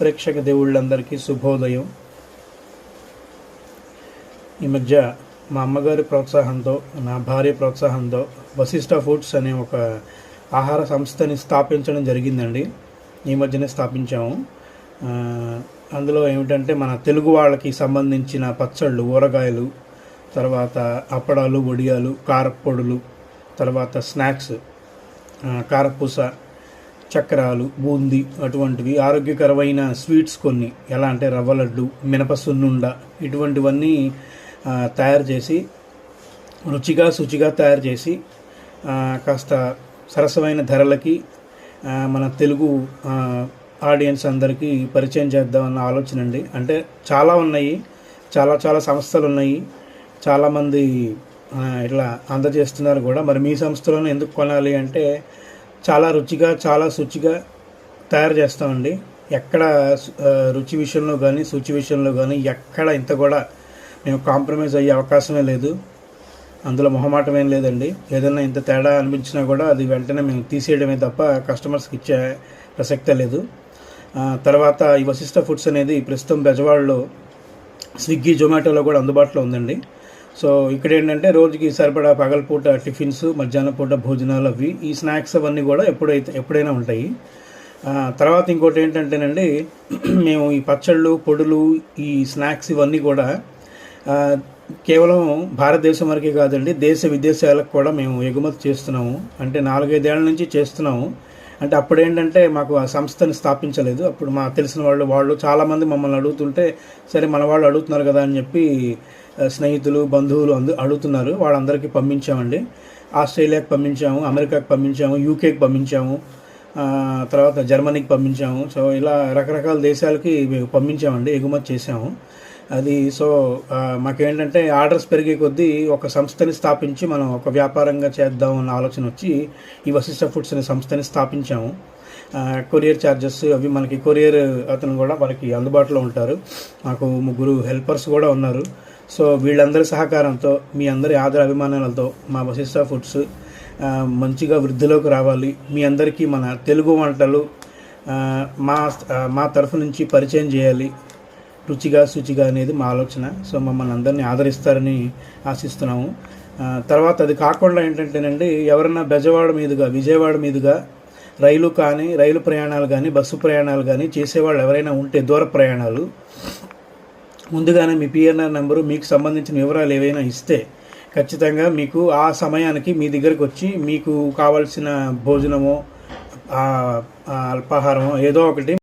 ప్రేక్షక దేవుళ్ళందరికీ శుభోదయం. ఈ మధ్య మా అమ్మగారి ప్రోత్సాహంతో నా భార్య ప్రోత్సాహంతో వశిష్ట ఫుడ్స్ అనే ఒక ఆహార సంస్థని స్థాపించడం జరిగిందండి. ఈ మధ్యనే స్థాపించాము. అందులో ఏమిటంటే మన తెలుగు వాళ్ళకి సంబంధించిన పచ్చళ్ళు ఊరగాయలు తర్వాత అప్పడాలు వడియాలు కారపొడులు తర్వాత స్నాక్స్ కారపూస చక్రాలు బూందీ అటువంటివి ఆరోగ్యకరమైన స్వీట్స్ కొన్ని. ఎలా అంటే రవ్వ లడ్డు మినప సున్నుండ ఇటువంటివన్నీ తయారు చేసి రుచిగా శుచిగా తయారు చేసి కాస్త సరసమైన ధరలకి మన తెలుగు ఆడియన్స్ అందరికీ పరిచయం చేద్దామన్న ఆలోచన అండి. అంటే చాలా ఉన్నాయి చాలా చాలా సంస్థలు ఉన్నాయి చాలామంది ఇట్లా అందజేస్తున్నారు కూడా. మరి మీ సంస్థలోనే ఎందుకు కొనాలి అంటే చాలా రుచిగా చాలా శుచిగా తయారు చేస్తామండి. ఎక్కడ రుచి విషయంలో కానీ శుచి విషయంలో కానీ ఎక్కడ ఇంత కూడా మేము కాంప్రమైజ్ అయ్యే అవకాశమే లేదు. అందులో మొహమాటం ఏం లేదండి. ఏదైనా ఇంత తేడా అనిపించినా కూడా అది వెంటనే మేము తీసేయడమే తప్ప కస్టమర్స్కి ఇచ్చే ప్రసక్తే లేదు. తర్వాత ఈ వశిష్ట ఫుడ్స్ అనేది ప్రస్తుతం బెజవాడలో స్విగ్గీ జొమాటోలో కూడా అందుబాటులో ఉందండి. సో ఇక్కడ ఏంటంటే రోజుకి సరిపడా పగలపూట టిఫిన్స్ మధ్యాహ్నం పూట భోజనాలు అవి ఈ స్నాక్స్ అవన్నీ కూడా ఎప్పుడైతే ఎప్పుడైనా ఉంటాయి. తర్వాత ఇంకోటి ఏంటంటేనండి మేము ఈ పచ్చళ్ళు పొడులు ఈ స్నాక్స్ ఇవన్నీ కూడా కేవలం భారతదేశం వరకే కాదండి దేశ విదేశాలకు కూడా మేము ఎగుమతి చేస్తున్నాము. అంటే నాలుగైదేళ్ళ నుంచి చేస్తున్నాము. అంటే అప్పుడు ఏంటంటే మాకు ఆ సంస్థని స్థాపించలేదు. అప్పుడు మా తెలిసిన వాళ్ళు వాళ్ళు చాలామంది మమ్మల్ని అడుగుతుంటే సరే మన వాళ్ళు అడుగుతున్నారు కదా అని చెప్పి స్నేహితులు బంధువులు అందు అడుగుతున్నారు. వాళ్ళందరికీ పంపించామండి. ఆస్ట్రేలియాకి పంపించాము అమెరికాకి పంపించాము యూకేకి పంపించాము తర్వాత జర్మనీకి పంపించాము. సో ఇలా రకరకాల దేశాలకి మేము పంపించామండి ఎగుమతి చేసాము అది సో మాకేంటంటే ఆర్డర్స్ పెరిగే కొద్దీ ఒక సంస్థని స్థాపించి మనం ఒక వ్యాపారంగా చేద్దాం అన్న ఆలోచన వచ్చి ఈ వశిష్ట ఫుడ్స్ అనే సంస్థని స్థాపించాము. కొరియర్ ఛార్జెస్ అవి మనకి కొరియర్ అతను కూడా మనకి అందుబాటులో ఉంటారు. మాకు ముగ్గురు హెల్పర్స్ కూడా ఉన్నారు. సో వీళ్ళందరి సహకారంతో మీ అందరి ఆదర అభిమానాలతో మా వశిష్ట ఫుడ్స్ మంచిగా వృద్ధిలోకి రావాలి. మీ అందరికీ మన తెలుగు వంటలు మా మా తరఫు నుంచి పరిచయం చేయాలి. రుచిగా శుచిగా అనేది మా ఆలోచన. సో మమ్మల్ని అందరినీ ఆదరిస్తారని ఆశిస్తున్నాము. తర్వాత అది కాకుండా ఏంటంటేనండి ఎవరన్నా బెజవాడ మీదుగా విజయవాడ మీదుగా రైలు కానీ రైలు ప్రయాణాలు కానీ బస్సు ప్రయాణాలు కానీ చేసేవాళ్ళు ఎవరైనా ఉంటే దూర ప్రయాణాలు ముందుగానే మీ పిఎన్ఆర్ నెంబరు మీకు సంబంధించిన వివరాలు ఏవైనా ఇస్తే ఖచ్చితంగా మీకు ఆ సమయానికి మీ దగ్గరికి వచ్చి మీకు కావాల్సిన భోజనమో అల్పాహారమో ఏదో ఒకటి